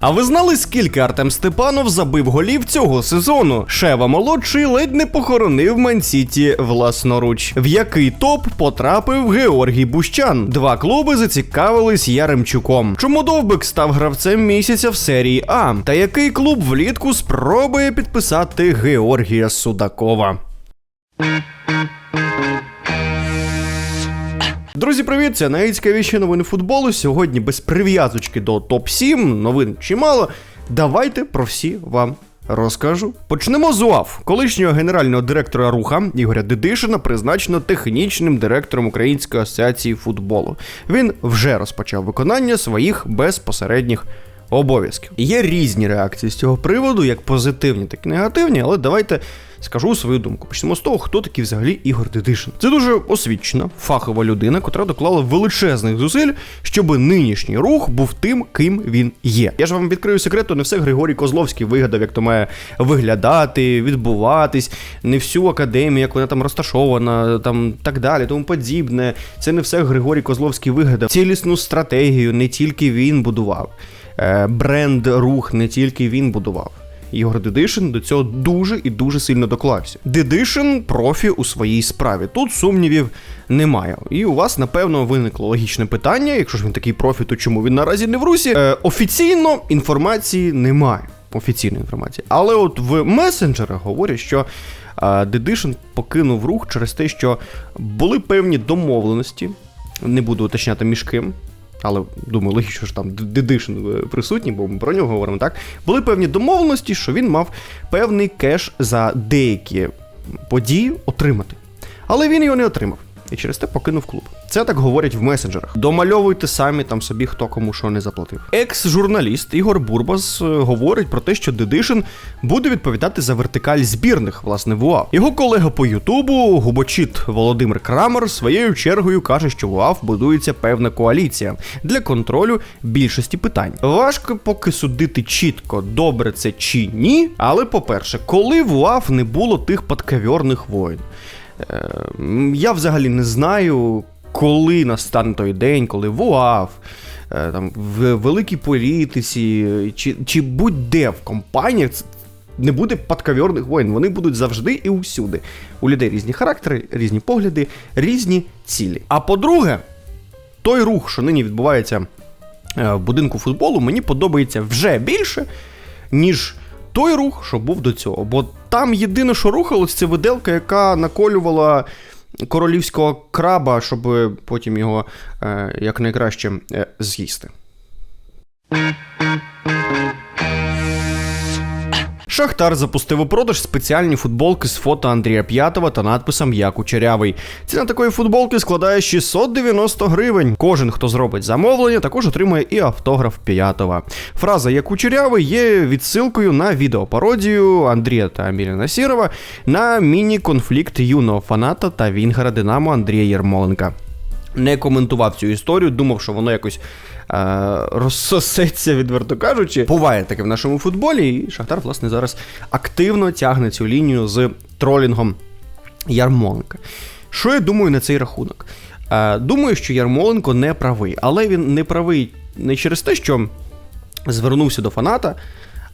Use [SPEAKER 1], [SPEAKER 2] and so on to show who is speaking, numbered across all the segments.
[SPEAKER 1] А ви знали, скільки Артем Степанов забив голів цього сезону? Шева молодший ледь не похоронив Мансіті власноруч. В який топ потрапив Георгій Бущан? Два клуби зацікавились Яремчуком. Чому Довбик став гравцем місяця в серії А? Та який клуб влітку спробує підписати Георгія Судакова? Друзі, привіт! Це найцікавіші новини футболу. Сьогодні без прив'язочки до топ-7, новин чимало. Давайте про всі вам розкажу. Почнемо з УАФ. Колишнього генерального директора Руха Ігоря Дедишина призначено технічним директором Української асоціації футболу. Він вже розпочав виконання своїх безпосередніх обов'язків. Є різні реакції з цього приводу, як позитивні, так і негативні, але давайте скажу свою думку. Почнемо з того, хто такий взагалі Ігор Дедишин. Це дуже освічена, фахова людина, котра доклала величезних зусиль, щоб нинішній рух був тим, ким він є. Я ж вам відкрию секрет, то не все Григорій Козловський вигадав, як то має виглядати, відбуватись, не всю академію, як вона там розташована, там так далі, тому подібне. Це не все Григорій Козловський вигадав. Цілісну стратегію не тільки він будував. Е, Бренд рух не тільки він будував. Ігор Дедишин до цього дуже і дуже сильно доклався. Дедишин профі у своїй справі. Тут сумнівів немає. І у вас, напевно, виникло логічне питання: якщо ж він такий профі, то чому він наразі не в русі? Е, офіційно інформації немає. Офіційної інформації. Але от в месенджерах говорять, що е, Дедишин покинув рух через те, що були певні домовленості. Не буду уточняти між ким. Але думаю, логічно, що там Дедишин е, присутній, бо ми про нього говоримо, так? Були певні домовленості, що він мав певний кеш за деякі події отримати. Але він його не отримав. І через те покинув клуб. Це так говорять в месенджерах. Домальовуйте самі там собі, хто кому що не заплатив. Екс-журналіст Ігор Бурбас е, говорить про те, що Дедишин буде відповідати за вертикаль збірних, власне, в УАВ. Його колега по Ютубу, губочіт Володимир Крамер, своєю чергою каже, що в УАВ будується певна коаліція для контролю більшості питань. Важко поки судити чітко, добре це чи ні. Але, по-перше, коли в УАВ не було тих подкавьорних воїн. Е, Я взагалі не знаю, коли настане той день, коли в УАВ, е, там, в великій політиці, чи, чи будь-де в компаніях не буде подкавьорних воїн. Вони будуть завжди і усюди. У людей різні характери, різні погляди, різні цілі. А по-друге, той рух, що нині відбувається е, в будинку футболу, мені подобається вже більше, ніж той рух, що був до цього. Бо там єдине, що рухалось, це виделка, яка наколювала королівського краба, щоб потім його е, якнайкраще е, з'їсти. Шахтар запустив у продаж спеціальні футболки з фото Андрія П'ятова та надписом Я Кучерявий. Ціна такої футболки складає 690 гривень. Кожен, хто зробить замовлення, також отримує і автограф П'ятова. Фраза Я Кучерявий є відсилкою на відеопародію Андрія та Аміля Насірова на міні-конфлікт юного фаната та Вінгера Динамо Андрія Єрмоленка. Не коментував цю історію, думав, що воно якось розсосеться, відверто кажучи. Буває таке в нашому футболі, і Шахтар, власне, зараз активно тягне цю лінію з тролінгом Ярмоленка. Що я думаю на цей рахунок? Е, думаю, що Ярмоленко не правий, але він не правий не через те, що звернувся до фаната.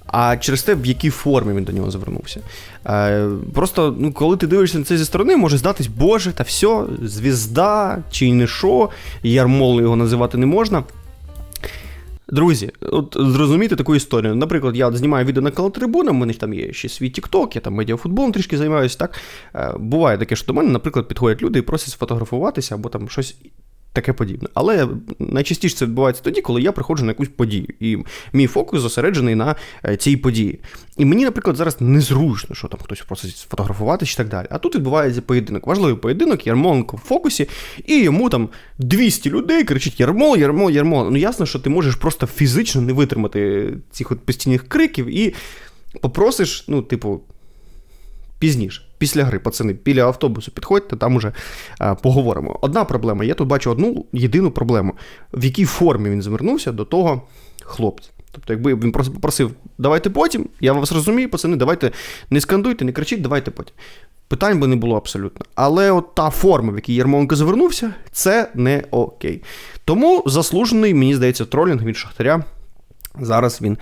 [SPEAKER 1] А через те, в якій формі він до нього звернувся. Е, просто, ну, коли ти дивишся на це зі сторони, може здатись, боже, та все, звізда, чи не що, Ярмол його називати не можна. Друзі, от зрозумійте таку історію. Наприклад, я знімаю відео на Калатрибуна, в мене ж там є ще свій TikTok, я там медіафутболом трішки займаюся. Так Е, буває таке, що до мене, наприклад, підходять люди і просять сфотографуватися або там щось. Таке подібне. Але найчастіше це відбувається тоді, коли я приходжу на якусь подію, і мій фокус зосереджений на е, цій події. І мені, наприклад, зараз незручно, що там хтось просить сфотографуватися і так далі. А тут відбувається поєдинок. Важливий поєдинок, Ярмоленко в фокусі, і йому там 200 людей кричать Ярмол, Ярмол, Ярмол. Ну ясно, що ти можеш просто фізично не витримати цих от постійних криків і попросиш, ну, типу, пізніше. Після гри, пацани, біля автобусу підходьте, там уже а, поговоримо. Одна проблема, я тут бачу одну єдину проблему, в якій формі він звернувся до того хлопця. Тобто, якби він попросив, давайте потім, я вас розумію, пацани, давайте не скандуйте, не кричіть, давайте потім. Питань би не було абсолютно. Але от та форма, в якій Ярмоленко звернувся, це не окей. Тому заслужений, мені здається, тролінг від Шахтаря зараз він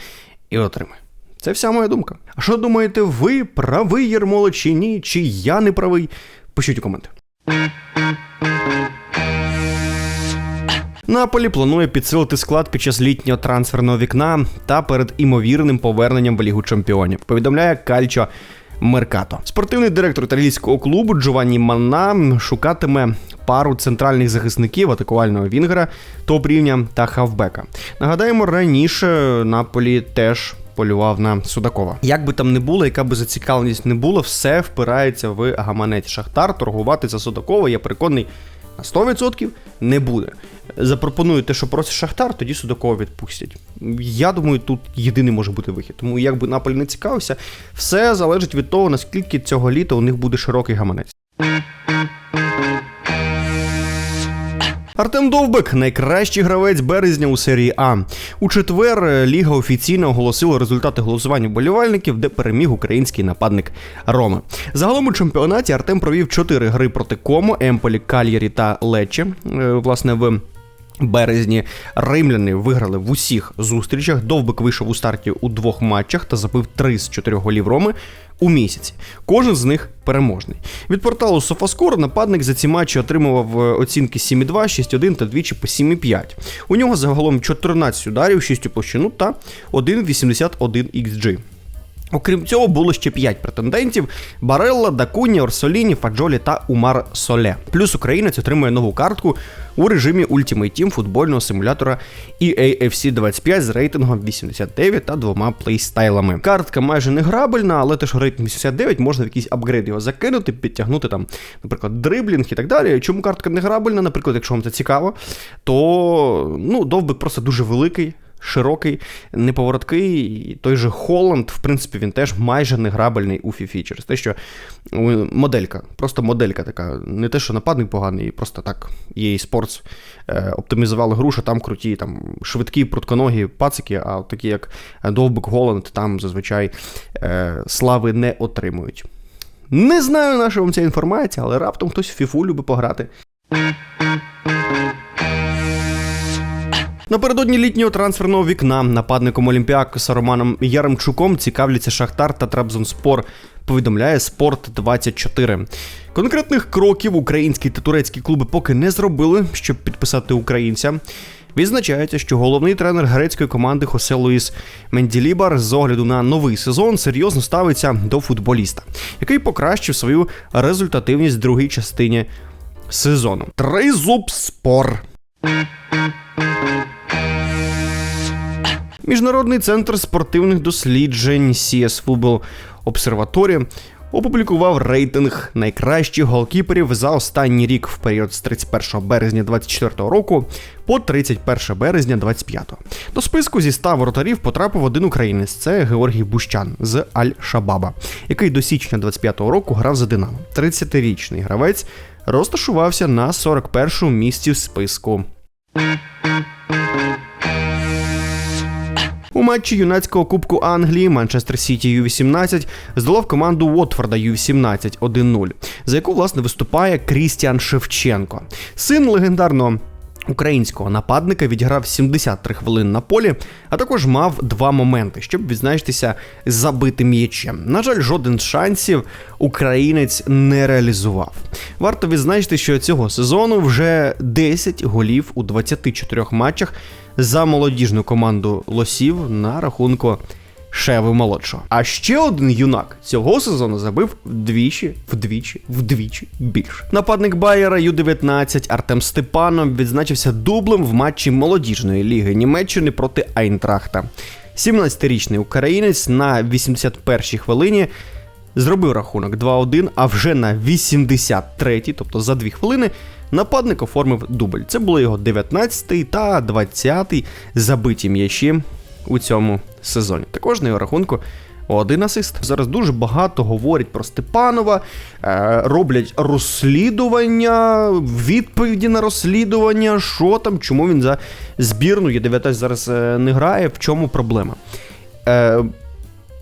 [SPEAKER 1] і отримає. Це вся моя думка. А що думаєте, ви правий Єрмоло чи ні? Чи я не правий? Пишіть у коменти. Наполі планує підсилити склад під час літнього трансферного вікна та перед імовірним поверненням в Лігу Чемпіонів. Повідомляє Кальчо Меркато. Спортивний директор італійського клубу Джованні Манна шукатиме пару центральних захисників атакувального Вінгера, топ рівня та хавбека. Нагадаємо, раніше Наполі теж. Полював на Судакова. Як би там не було, яка би зацікавленість не була, все впирається в гаманець Шахтар. Торгувати за Судакова, я переконаний, на 100% не буде. Запропонуєте, що просить Шахтар, тоді Судакова відпустять. Я думаю, тут єдиний може бути вихід. Тому як би Наполь не цікавився, все залежить від того, наскільки цього літа у них буде широкий гаманець. Артем Довбик найкращий гравець березня у серії А. У четвер Ліга офіційно оголосила результати голосування болівальників, де переміг український нападник Рома. Загалом у чемпіонаті Артем провів чотири гри проти Кому, Емполі, Кальєрі та Лече. Е, Власне, в березні римляни виграли в усіх зустрічах. Довбик вийшов у старті у двох матчах та забив три з чотирьох голів Роми у місяці. Кожен з них переможний. Від порталу Софаскор нападник за ці матчі отримував е, оцінки 7,2, 6,1 та двічі по 7,5. У нього загалом 14 ударів, 6 у площину та 1,81 XG. Окрім цього, було ще 5 претендентів: Барелла, Дакуні, Орсоліні, Фаджолі та Умар Соле. Плюс українець отримує нову картку у режимі Ultimate Team футбольного симулятора EA FC 25 з рейтингом 89 та двома плейстайлами. Картка майже не грабельна, але теж рейтинг 89 можна в якийсь апгрейд його закинути, підтягнути там, наприклад, дриблінг і так далі. Чому картка не грабельна? Наприклад, якщо вам це цікаво, то ну, довбик просто дуже великий широкий, неповороткий. Той же Холланд, в принципі, він теж майже не грабельний у FIFA через те, що моделька, просто моделька така. Не те, що нападник поганий, просто так. EA Sports е, оптимізували гру, що там круті, там швидкі, прутконогі пацики, а такі як Довбик Голланд, там зазвичай е, слави не отримують. Не знаю, на що вам ця інформація, але раптом хтось в фіфу любить пограти. Напередодні літнього трансферного вікна нападником Олімпіакоса Романом Яремчуком цікавляться Шахтар та Трабзонспор. Повідомляє Спорт 24 Конкретних кроків українські та турецькі клуби поки не зробили, щоб підписати українця. Відзначається, що головний тренер грецької команди Хосе Луїс Менділібар з огляду на новий сезон серйозно ставиться до футболіста, який покращив свою результативність в другій частині сезону. Тризуб спор. Міжнародний центр спортивних досліджень CS Football Observatory опублікував рейтинг найкращих голкіперів за останній рік в період з 31 березня 2024 року по 31 березня 2025. До списку зі 100 воротарів потрапив один українець це Георгій Бущан з Аль-Шабаба, який до січня 25-го року грав за Динамо. 30-річний гравець розташувався на 41-му місці в списку. У матчі юнацького кубку Англії Манчестер Сіті Ю-18 здолав команду Уотфорда Ю-17 1-0, за яку власне виступає Крістіан Шевченко, син легендарного. Українського нападника відіграв 73 хвилин на полі, а також мав два моменти, щоб відзначитися забитим м'ячем. На жаль, жоден з шансів українець не реалізував. Варто відзначити, що цього сезону вже 10 голів у 24 матчах за молодіжну команду лосів на рахунку Шеви молодшого. А ще один юнак цього сезону забив вдвічі, вдвічі, вдвічі більше. Нападник Байера Ю-19 Артем Степанов відзначився дублем в матчі молодіжної ліги Німеччини проти Айнтрахта. 17-річний українець на 81-й хвилині. Зробив рахунок 2-1, а вже на 83-й, тобто за 2 хвилини, нападник оформив дубль. Це було його 19-й та 20-й забиті м'ячі у цьому сезоні. Також на його рахунку. Один асист. Зараз дуже багато говорять про Степанова, е, роблять розслідування, відповіді на розслідування, що там, чому він за збірну Є19 зараз е, не грає, в чому проблема. Е,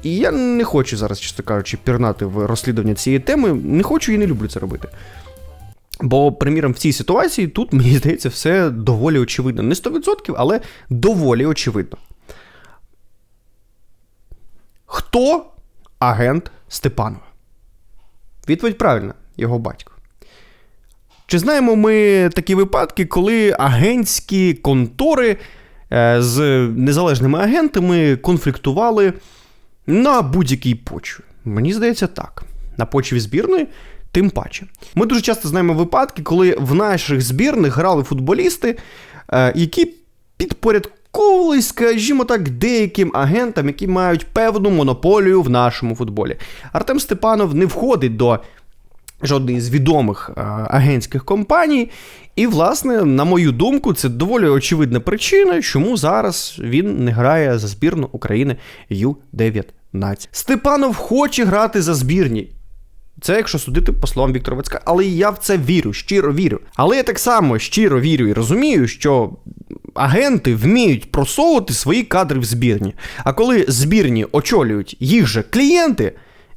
[SPEAKER 1] І я не хочу зараз, чесно кажучи, пірнати в розслідування цієї теми. Не хочу і не люблю це робити. Бо, приміром, в цій ситуації тут, мені здається, все доволі очевидно. Не 100%, але доволі очевидно. Хто агент Степанова? Відповідь правильна, його батько. Чи знаємо ми такі випадки, коли агентські контори е, з незалежними агентами конфліктували на будь-якій почві? Мені здається, так. На почві збірної, тим паче. Ми дуже часто знаємо випадки, коли в наших збірних грали футболісти, е, які підпорядковувались, скажімо так, деяким агентам, які мають певну монополію в нашому футболі. Артем Степанов не входить до жодної з відомих е, агентських компаній. І, власне, на мою думку, це доволі очевидна причина, чому зараз він не грає за збірну України Ю-19. Степанов хоче грати за збірні. Це якщо судити по словам Віктора Вацька, але я в це вірю, щиро вірю. Але я так само щиро вірю і розумію, що агенти вміють просовувати свої кадри в збірні. А коли збірні очолюють їх же клієнти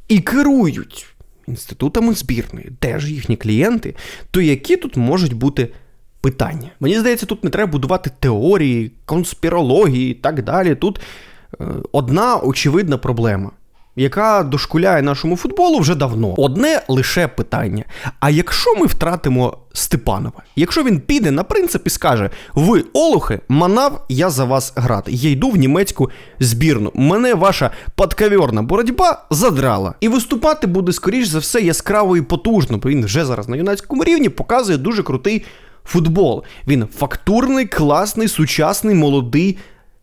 [SPEAKER 1] і керують інститутами збірної, де ж їхні клієнти, то які тут можуть бути питання? Мені здається, тут не треба будувати теорії, конспірології і так далі. Тут е, одна очевидна проблема. Яка дошкуляє нашому футболу вже давно. Одне лише питання: а якщо ми втратимо Степанова? Якщо він піде на принцип і скаже: Ви, Олухи, манав я за вас грати. Я йду в німецьку збірну. Мене ваша подкавьорна боротьба задрала. І виступати буде, скоріш за все, яскраво і потужно, бо він вже зараз на юнацькому рівні показує дуже крутий футбол. Він фактурний, класний, сучасний, молодий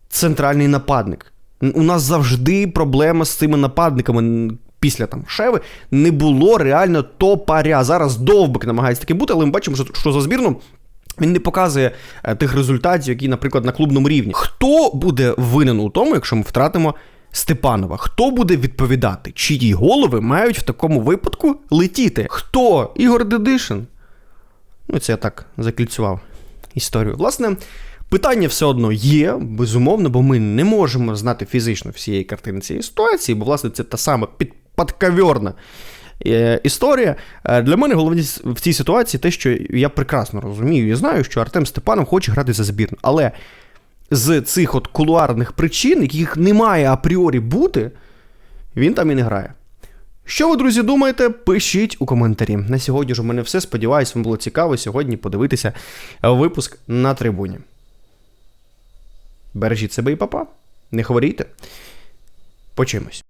[SPEAKER 1] центральний нападник. У нас завжди проблема з цими нападниками. Після там Шеви не було реально топаря. Зараз довбик намагається таки бути, але ми бачимо, що, що за збірну. Він не показує е, тих результатів, які, наприклад, на клубному рівні. Хто буде винен у тому, якщо ми втратимо Степанова? Хто буде відповідати? Чиї голови мають в такому випадку летіти? Хто? Ігор Дедишин? Ну, це я так закільцював історію. Власне. Питання все одно є, безумовно, бо ми не можемо знати фізично всієї картини цієї ситуації, бо, власне, це та сама підкавьорна е, історія. Е, Для мене головне в цій ситуації те, що я прекрасно розумію і знаю, що Артем Степанов хоче грати за збірну. Але з цих от кулуарних причин, яких немає апріорі бути, він там і не грає. Що ви, друзі, думаєте? Пишіть у коментарі. На сьогодні ж у мене все. Сподіваюсь, вам було цікаво сьогодні подивитися випуск на трибуні. Бережіть себе і папа. Не хворійте. Почимось.